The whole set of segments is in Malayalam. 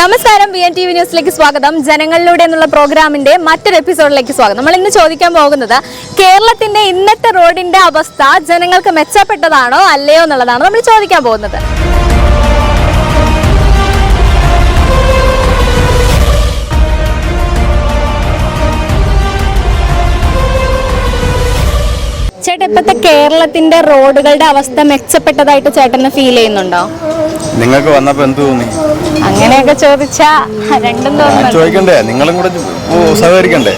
നമസ്കാരം ബി എൻ ടി വി ന്യൂസിലേക്ക് സ്വാഗതം. ജനങ്ങളിലൂടെ എന്നുള്ള പ്രോഗ്രാമിന്റെ മറ്റൊരു എപ്പിസോഡിലേക്ക് സ്വാഗതം. നമ്മൾ ഇന്ന് ചോദിക്കാൻ പോകുന്നത് കേരളത്തിന്റെ ഇന്നത്തെ റോഡിന്റെ അവസ്ഥ ജനങ്ങൾക്ക് മെച്ചപ്പെട്ടതാണോ അല്ലയോ എന്നുള്ളതാണ് നമ്മൾ ചോദിക്കാൻ പോകുന്നത്. ചേട്ടാ ഇപ്പത്തെ കേരളത്തിന്റെ റോഡുകളുടെ അവസ്ഥ മെച്ചപ്പെട്ടതായിട്ട് ചേട്ടന് ഫീൽ ചെയ്യുന്നുണ്ടോ? നിങ്ങൾക്ക് വന്നപ്പോ എന്ത് തോന്നി? അങ്ങനെയൊക്കെ ചോദിച്ചാ രണ്ടും തോന്നുന്നു ചോദിക്കണ്ടേ? നിങ്ങളും കൂടെ സഹകരിക്കണ്ടേ?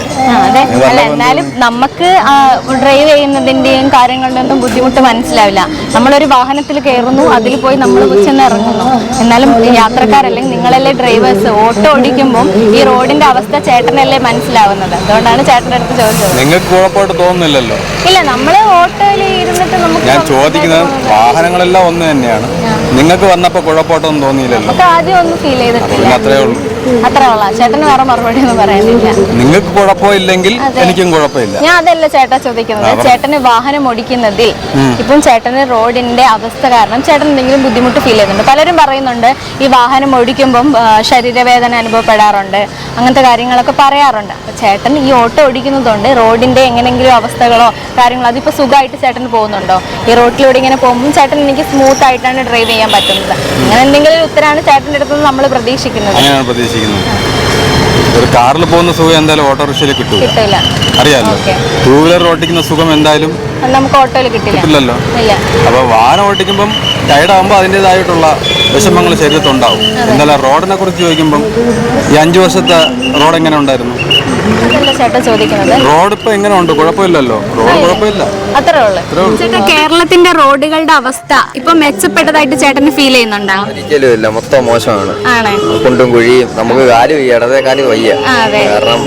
അതെ. അല്ല എന്നാലും നമുക്ക് ഡ്രൈവ് ചെയ്യുന്നതിന്റെയും കാര്യങ്ങളുടെ ഒന്നും ബുദ്ധിമുട്ട് മനസ്സിലാവില്ല. നമ്മളൊരു വാഹനത്തിൽ കയറുന്നു അതിൽ പോയി നമ്മൾ ചെന്ന് ഇറങ്ങുന്നു. എന്നാലും യാത്രക്കാരല്ലെങ്കിൽ നിങ്ങളല്ലേ ഡ്രൈവേഴ്സ് ഓട്ടോ ഓടിക്കുമ്പോൾ ഈ റോഡിന്റെ അവസ്ഥ ചേട്ടനല്ലേ മനസ്സിലാവുന്നത്? അതുകൊണ്ടാണ് ചേട്ടന്റെ അടുത്ത് ചോദിച്ചത്. നിങ്ങൾക്ക് കുഴപ്പമായിട്ട് തോന്നുന്നില്ലല്ലോ. ഇല്ല നമ്മൾ ഓട്ടോയിൽ ഇരുന്നിട്ട് നമുക്ക് ഞാൻ ചോദിക്കുന്നത് വാഹനങ്ങളെല്ലാം ഒന്ന് തന്നെയാണ്. നിങ്ങൾക്ക് വന്നപ്പോ കുഴപ്പമായിട്ടൊന്നും തോന്നിയില്ലല്ലോ. ആദ്യം ഒന്നും ഫീൽ ചെയ്തിട്ടില്ല. അത്രേ ഉള്ളൂ. അത്രേ ഉള്ള. ചേട്ടന് വേറെ മറുപടി ഒന്നും നിങ്ങൾക്ക് കുഴപ്പമില്ലെങ്കിൽ എനിക്കും കുഴപ്പമില്ല. ഞാൻ അതല്ല ചേട്ടാ ചോദിക്കുന്നത്. ചേട്ടന് വാഹനം ഓടിക്കുന്നതിൽ ഇപ്പം ചേട്ടന് റോഡിന്റെ അവസ്ഥ കാരണം ചേട്ടൻ എന്തെങ്കിലും ബുദ്ധിമുട്ട് ഫീൽ ചെയ്യുന്നുണ്ട്. പലരും പറയുന്നുണ്ട് ഈ വാഹനം ഓടിക്കുമ്പം ശരീരവേദന അനുഭവപ്പെടാറുണ്ട്. അങ്ങനത്തെ കാര്യങ്ങളൊക്കെ പറയാറുണ്ട്. അപ്പൊ ചേട്ടൻ ഈ ഓട്ടോ ഓടിക്കുന്നതുകൊണ്ട് റോഡിന്റെ എങ്ങനെങ്കിലും അവസ്ഥകളോ കാര്യങ്ങളോ അതിപ്പോ സുഖമായിട്ട് ചേട്ടന് പോകുന്നുണ്ടോ? ഈ റോഡിലൂടെ ഇങ്ങനെ പോകുമ്പോൾ ചേട്ടൻ എനിക്ക് സ്മൂത്ത് ആയിട്ടാണ് ഡ്രൈവ് ചെയ്യാൻ പറ്റുന്നത്. അങ്ങനെ എന്തെങ്കിലും ഉത്തരമാണ് ചേട്ടന്റെ അടുത്തുനിന്ന് നമ്മൾ പ്രതീക്ഷിക്കുന്നത്. പ്രതീക്ഷിക്കുന്നത് ഒരു കാറിൽ പോകുന്ന സുഖം എന്തായാലും ഓട്ടോറിക്ഷയിൽ കിട്ടൂല. കിട്ടില്ല അറിയാലോ? ഓക്കെ. ടൂ വീലർ ഓട്ടിക്കുന്ന സുഖം എന്തായാലും നമുക്ക് ഓട്ടോയിൽ കിട്ടില്ല. കിട്ടില്ലല്ലോ. അപ്പൊ വാഹനം ഓട്ടിക്കുമ്പം ടയർഡാകുമ്പോൾ അതിന്റെതായിട്ടുള്ള വിഷമങ്ങൾ ശരീരത്തുണ്ടാവും. എന്നാലും റോഡിനെ കുറിച്ച് ചോദിക്കുമ്പം ഈ അഞ്ചു വർഷത്തെ റോഡ് എങ്ങനെ ഉണ്ടായിരുന്നു? റോഡ് ഇപ്പൊ എങ്ങനെ ഉണ്ട് കുഴപ്പമില്ലല്ലോ. റോഡ് കുഴപ്പമില്ല. അത്രേ ഉള്ളൂ. ചേട്ടാ കേരളത്തിന്റെ റോഡുകളുടെ അവസ്ഥ ഇപ്പൊ മെച്ചപ്പെട്ടതായിട്ട് ചേട്ടന് ഫീൽ ചെയ്യുന്നുണ്ടോ? ഒരിക്കലും ഇല്ല. മൊത്തം മോശമാണ്. ആണ്? കുണ്ടും കുഴിയും. നമുക്ക് കാൽ വയ്യ. ഇടതേ കാൽ വയ്യ. കാരണം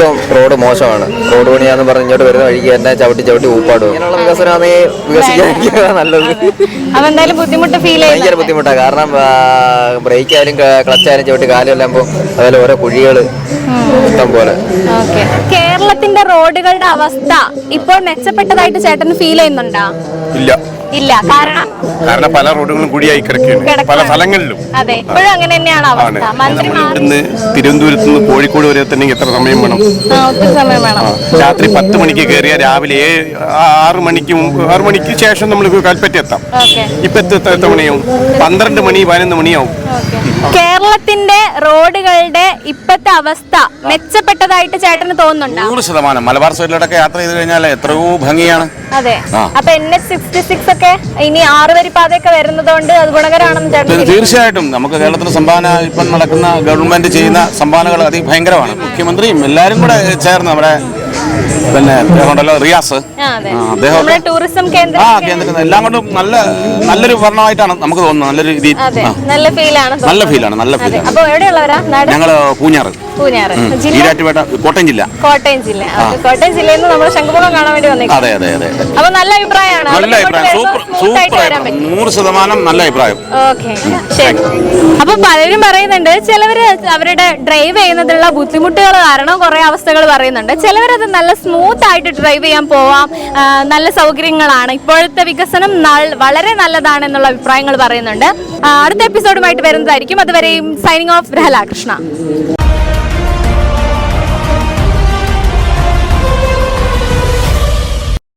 മൊത്തം റോഡ് മോശമാണ്. റോഡ് പണിയാന്ന് പറഞ്ഞ് ഇങ്ങോട്ട് വരുന്ന വഴിക്ക് എന്നെ ചവിട്ടി ചവിട്ടി ഊപ്പാടും. ഇങ്ങനെയുള്ള വികസനമാണെങ്കിൽ വികസിക്കാൻ നല്ലത്. അപ്പൊ എന്തായാലും ബുദ്ധിമുട്ട് ഫീൽ ഭയങ്കര ചെയ്യുന്നു ബുദ്ധിമുട്ടാണ് കാരണം ബ്രേക്ക് ആയാലും ക്ലച്ച് ആയാലും ചവിട്ടി കാലം പോകും അതുപോലെ ഓരോ കുഴികൾ ഇഷ്ടം പോലെ. ഓക്കെ. കേരളത്തിന്റെ റോഡുകളുടെ അവസ്ഥ ഇപ്പോൾ മെച്ചപ്പെട്ടതായിട്ട് ചേട്ടൻ ഫീൽ ചെയ്യുന്നുണ്ടോ? ഇല്ല. ഇല്ല. കാരണം? കാരണം പല റോഡുകളും കൂടിയായി കിടക്കുകയാണ്. പല. സ്ഥലങ്ങളിലും. അതെ. ഇപ്പോഴും അങ്ങനെ തന്നെയാണ് അവസ്ഥ. തിരുവനന്തപുരത്ത് നിന്ന് കോഴിക്കോട് വരെ തന്നെ എത്ര സമയം വേണം? രാത്രി പത്ത് മണിക്ക് കയറിയ രാവിലെ ഏഴ് ആറ് മണിക്ക് മുമ്പ് ആറ് മണിക്ക് ശേഷം നമ്മൾ കൽപ്പറ്റ എത്താം. ഇപ്പൊ എത്ര മണിയാവും. പന്ത്രണ്ട് മണി പതിനൊന്ന് മണിയാവും. കേരളത്തിന്റെ റോഡുകളുടെ ഇപ്പത്തെ അവസ്ഥ മെച്ചപ്പെട്ടതായിട്ട് ചേട്ടന് തോന്നുന്നുണ്ടോ? നൂറ് ശതമാനം. മലബാർ സൈഡിലൂടെ യാത്ര ചെയ്ത് കഴിഞ്ഞാൽ എത്രയോ ഭംഗിയാണ്. അതെ. അപ്പൊ എൻ എച്ച് സിക്സ്റ്റി സിക്സ് ഒക്കെ ഇനി ആറ് വരി പാതയൊക്കെ വരുന്നതുകൊണ്ട് അത് ഗുണകരമാണെന്ന് ചേട്ടൻ തീർച്ചയായിട്ടും നമുക്ക് കേരളത്തിൽ സംഭാവന ഇപ്പം നടക്കുന്ന ഗവൺമെന്റ് ചെയ്യുന്ന സംഭാവനകൾ അതിഭയങ്കരമാണ്. മുഖ്യമന്ത്രിയും എല്ലാവരും കൂടെ ചേർന്ന് നമ്മുടെ പിന്നെ ഉണ്ടല്ലോ റിയാസ്. അദ്ദേഹം ടൂറിസം കേന്ദ്രം ആ കേന്ദ്രത്തിൽ എല്ലാം കൊണ്ടും നല്ല നല്ലൊരു ഭരണമായിട്ടാണ് നമുക്ക് തോന്നുന്നത്. നല്ലൊരു രീതി നല്ല ഫീലാണ് നല്ല ഫീലാണ് നല്ല ഫീലാണ് ഞങ്ങൾ പൂഞ്ഞാറ്. പൂഞ്ഞാറ് ഈരാറ്റുപേട്ട കോട്ടയം ജില്ല. കോട്ടയം ജില്ല. കോട്ടയം ജില്ലയിൽ നിന്ന് നമ്മൾ ശംഖുമുഖം കാണാൻ വേണ്ടി വന്നേക്കാം. അതെ അതെ അതെ. അപ്പൊ നല്ല അഭിപ്രായമാണ്. നല്ല അഭിപ്രായം. സൂപ്പർ സൂപ്പർ നൂറ് ശതമാനം നല്ല അഭിപ്രായം. ഓക്കെ ശരി. അപ്പൊ പലരും പറയുന്നുണ്ട് ചിലവര് അവരുടെ ഡ്രൈവ് ചെയ്യുന്നതിലുള്ള ബുദ്ധിമുട്ടുകൾ കാരണം കുറെ അവസ്ഥകൾ പറയുന്നുണ്ട്. ചിലവരത് നല്ല സ്മൂത്ത് ആയിട്ട് ഡ്രൈവ് ചെയ്യാൻ പോവാം. നല്ല സൗകര്യങ്ങളാണ്. ഇപ്പോഴത്തെ വികസനം വളരെ നല്ലതാണ് എന്നുള്ള അഭിപ്രായങ്ങൾ പറയുന്നുണ്ട്. അടുത്ത എപ്പിസോഡുമായിട്ട് വരുന്നതായിരിക്കും. അതുവരെയും സൈനിങ് ഓഫ് രഹലാകൃഷ്ണ